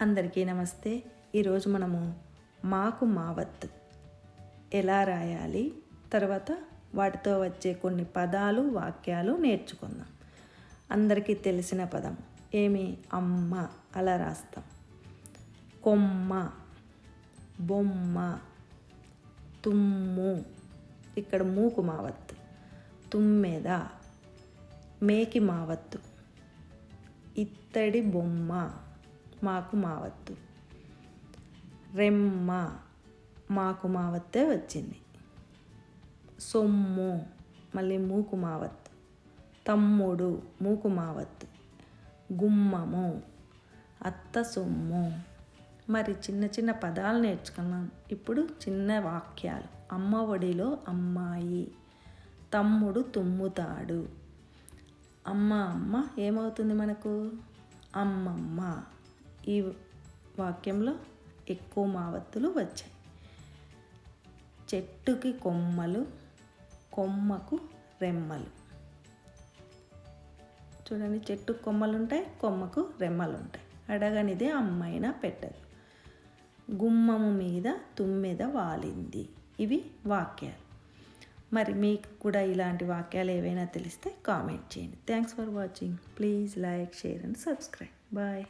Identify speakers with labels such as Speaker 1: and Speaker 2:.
Speaker 1: అందరికీ నమస్తే. ఈరోజు మనము మాకు మావత్ ఎలా రాయాలి తర్వాత వాటితో వచ్చే కొన్ని పదాలు వాక్యాలు నేర్చుకుందాం. అందరికీ తెలిసిన పదం ఏమి? అమ్మ అలా రాస్తాం. కొమ్మ బొమ్మ తుమ్ము. ఇక్కడ మూకు మావత్తు తుమ్మెద మేకి మావత్తు ఇత్తడి బొమ్మ. మాకు మావత్తు. రెమ్మ మాకు మావత్తే వచ్చింది. సొమ్ము మళ్ళీ మూకు మావత్తు. తమ్ముడు మూకు మావత్తు. గుమ్మము అత్త సొమ్ము. మరి చిన్న చిన్న పదాలు నేర్చుకున్నాం. ఇప్పుడు చిన్న వాక్యాలు. అమ్మ ఒడిలో అమ్మాయి. తమ్ముడు తుమ్ముతాడు. అమ్మ అమ్మ ఏమవుతుంది మనకు? అమ్మమ్మ. ఈ వాక్యంలో ఎక్కువ మావత్తులు వచ్చాయి. చెట్టుకి కొమ్మలు కొమ్మకు రెమ్మలు. చూడండి చెట్టు కొమ్మలు ఉంటాయి కొమ్మకు రెమ్మలు ఉంటాయి అడగనిదే అమ్మైనా పెట్టదు గుమ్మము మీద తుమ్మెద వాలింది. ఇవి వాక్యాలు. మరి మీకు కూడా ఇలాంటి వాక్యాలు ఏవైనా తెలిస్తే కామెంట్ చేయండి. Thanks for watching please like share and subscribe bye